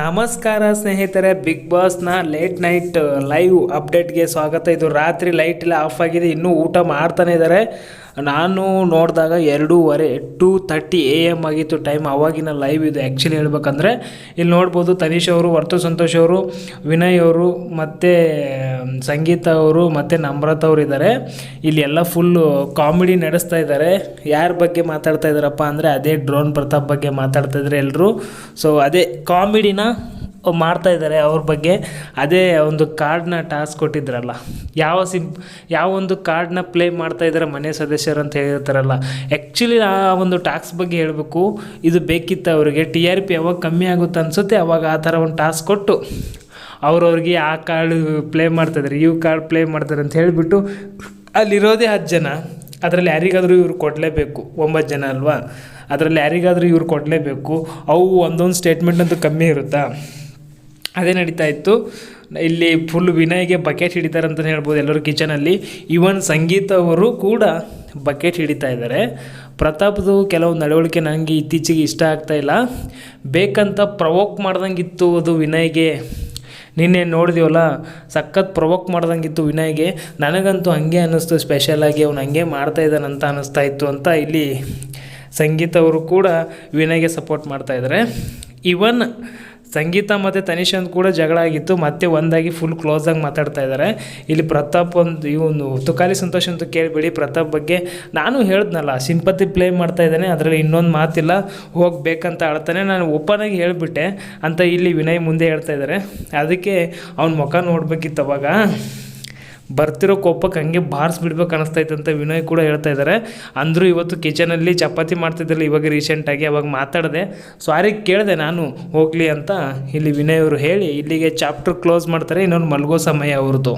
ನಮಸ್ಕಾರ ಸ್ನೇಹಿತರೆ ಬಿಗ್ ಬಾಸ್ನ ಲೇಟ್ ನೈಟ್ ಲೈವ್ ಅಪ್ಡೇಟ್ಗೆ ಸ್ವಾಗತ. ಇದು ರಾತ್ರಿ ಲೈಟ್ ಎಲ್ಲ ಆಫ್ ಆಗಿದೆ, ಇನ್ನೂ ಊಟ ಮಾಡ್ತಾನೆ ಇದ್ದಾರೆ ನಾನು ನೋಡಿದಾಗ ಎರಡೂವರೆ ಟೂ ತರ್ಟಿ ಎ ಎಂ ಆಗಿತ್ತು ಟೈಮ್, ಅವಾಗಿನ ಲೈವ್ ಇದು. ಆ್ಯಕ್ಚುಲಿ ಹೇಳ್ಬೇಕಂದ್ರೆ, ಇಲ್ಲಿ ನೋಡ್ಬೋದು ತನೀಶ್ ಅವರು ವರ್ತು ಸಂತೋಷ್ ಅವರು, ವಿನಯ್ ಅವರು, ಮತ್ತು ಸಂಗೀತ ಅವರು, ಮತ್ತು ನಮ್ರತ ಅವರು ಇದ್ದಾರೆ ಇಲ್ಲಿ ಎಲ್ಲ ಫುಲ್ಲು ಕಾಮಿಡಿ ನಡೆಸ್ತಾ ಇದ್ದಾರೆ ಯಾರ ಬಗ್ಗೆ ಮಾತಾಡ್ತಾ ಇದ್ದಾರಪ್ಪ ಅಂದರೆ, ಅದೇ ಡ್ರೋನ್ ಪ್ರತಾಪ್ ಬಗ್ಗೆ ಮಾತಾಡ್ತಾ ಇದ್ದಾರೆ ಎಲ್ಲರೂ ಸೊ ಅದೇ ಕಾಮಿಡಿನ ಮಾಡ್ತಾ ಇದ್ದಾರೆ ಅವ್ರ ಬಗ್ಗೆ, ಅದೇ ಒಂದು ಕಾರ್ಡ್ನ ಟಾಸ್ಕ್ ಕೊಟ್ಟಿದ್ರಲ್ಲ. ಯಾವ ಸಿಂ ಯಾವ ಒಂದು ಕಾರ್ಡ್ನ ಪ್ಲೇ ಮಾಡ್ತಾ ಇದ್ದಾರೆ ಮನೆ ಸದಸ್ಯರು ಅಂತ ಹೇಳಿರ್ತಾರಲ್ಲ. ಆ್ಯಕ್ಚುಲಿ ಆ ಒಂದು ಟಾಸ್ಕ್ ಬಗ್ಗೆ ಹೇಳಬೇಕು. ಇದು ಬೇಕಿತ್ತು ಅವರಿಗೆ. ಟಿ ಆರ್ ಪಿ ಯಾವಾಗ ಕಮ್ಮಿ ಆಗುತ್ತೆ ಅನಿಸುತ್ತೆ, ಅವಾಗ ಆ ಥರ ಒಂದು ಟಾಸ್ಕ್ ಕೊಟ್ಟು ಅವ್ರವ್ರಿಗೆ ಆ ಕಾರ್ಡ್ ಪ್ಲೇ ಮಾಡ್ತಾಯಿದ್ದಾರೆ ಇವು ಕಾರ್ಡ್ ಪ್ಲೇ ಮಾಡ್ತಾರೆ ಅಂತ ಹೇಳಿಬಿಟ್ಟು ಅಲ್ಲಿರೋದೇ ಹತ್ತು ಜನ. ಅದರಲ್ಲಿ ಯಾರಿಗಾದರೂ ಇವ್ರು ಕೊಡಲೇಬೇಕು. ಒಂಬತ್ತು ಜನ ಅಲ್ವಾ? ಅದರಲ್ಲಿ ಯಾರಿಗಾದರೂ ಇವ್ರು ಕೊಡಲೇಬೇಕು. ಅವು ಒಂದೊಂದು ಸ್ಟೇಟ್ಮೆಂಟ್ ಅಂತೂ ಕಮ್ಮಿ ಇರುತ್ತಾ? ಅದೇ ನಡೀತಾ ಇತ್ತು. ಇಲ್ಲಿ ಫುಲ್ ವಿನಯ್ಗೆ ಬಕೆಟ್ ಹಿಡಿತಾರೆ ಅಂತಲೇ ಹೇಳ್ಬೋದು ಎಲ್ಲರೂ ಕಿಚನಲ್ಲಿ. ಇವನ್ ಸಂಗೀತ ಅವರು ಕೂಡ ಬಕೆಟ್ ಹಿಡಿತಾ ಇದ್ದಾರೆ. ಪ್ರತಾಪ್ದು ಕೆಲವು ನಡವಳಿಕೆ ನನಗೆ ಇತ್ತೀಚೆಗೆ ಇಷ್ಟ ಆಗ್ತಾ ಇಲ್ಲ. ಬೇಕಂತ ಪ್ರವೋಕ್ ಮಾಡ್ದಂಗಿತ್ತು ಅದು ವಿನಯ್ಗೆ. ನಿನ್ನೆ ನೋಡಿದೀವಲ್ಲ ಸಖತ್ ಪ್ರವೋಕ್ ಮಾಡ್ದಂಗಿತ್ತು ವಿನಯ್ಗೆ. ನನಗಂತೂ ಹಂಗೆ ಅನ್ನಿಸ್ತು ಸ್ಪೆಷಲಾಗಿ ಅವ್ನು ಹಂಗೆ ಮಾಡ್ತಾ ಇದ್ದಾನಂತ ಅನ್ನಿಸ್ತಾ ಇತ್ತು ಅಂತ ಇಲ್ಲಿ ಸಂಗೀತ ಅವರು ಕೂಡ ವಿನಯ್ಗೆ ಸಪೋರ್ಟ್ ಮಾಡ್ತಾ ಇದ್ದಾರೆ. ಇವನ್ ಸಂಗೀತ ಮತ್ತು ತನಿಷಂದ್ ಕೂಡ ಜಗಳ ಆಗಿತ್ತು. ಮತ್ತೆ ಒಂದಾಗಿ ಫುಲ್ ಕ್ಲೋಸಾಗಿ ಮಾತಾಡ್ತಾ ಇದ್ದಾರೆ ಇಲ್ಲಿ ಪ್ರತಾಪ್ ಒಂದು, ಇವನು ತುಕಾಲಿ ಸಂತೋಷ್ ಅಂತ ಕೇಳಿಬಿಡಿ. ಪ್ರತಾಪ್ ಬಗ್ಗೆ ನಾನು ಹೇಳ್ದ್ನಲ್ಲ, ಸಿಂಪತಿ ಪ್ಲೇ ಮಾಡ್ತಾ ಇದ್ದಾನೆ. ಅದರಲ್ಲಿ ಇನ್ನೊಂದು ಮಾತಿಲ್ಲ. ಹೋಗಬೇಕಂತ ಆಡ್ತಾನೆ ನಾನು ಓಪನಾಗಿ ಹೇಳಿಬಿಟ್ಟೆ. ಅಂತ ಇಲ್ಲಿ ವಿನಯ್ ಮುಂದೆ ಹೇಳ್ತಾ ಇದ್ದಾರೆ ಅದಕ್ಕೆ ಅವ್ನ ಮುಖ ನೋಡ್ಬೇಕಿತ್ತು ಅವಾಗ. ಬರ್ತಿರೋ ಕೋಪಕ್ಕೆ ಹಂಗೆ ಬಾರಿಸ್ಬಿಡ್ಬೇಕು ಅನಿಸ್ತೈತೆ ಅಂತ ವಿನಯ್ ಕೂಡ ಹೇಳ್ತಾ ಇದ್ದಾರೆ. ಅಂದರೂ ಇವತ್ತು ಕಿಚನಲ್ಲಿ ಚಪಾತಿ ಮಾಡ್ತಿದ್ದಿಲ್ಲ, ಇವಾಗ ರೀಸೆಂಟಾಗಿ ಅವಾಗ ಮಾತಾಡಿದೆ. ಸಾರಿ ಕೇಳಿದೆ ನಾನು, ಹೋಗಲಿ ಅಂತ. ಇಲ್ಲಿ ವಿನಯ್ ಅವರು ಹೇಳಿ, ಇಲ್ಲಿಗೆ ಚಾಪ್ಟರ್ ಕ್ಲೋಸ್ ಮಾಡ್ತಾರೆ, ಇನ್ನೊಂದು ಮಲ್ಗೋ ಸಮಯ ಅವ್ರದ್ದು.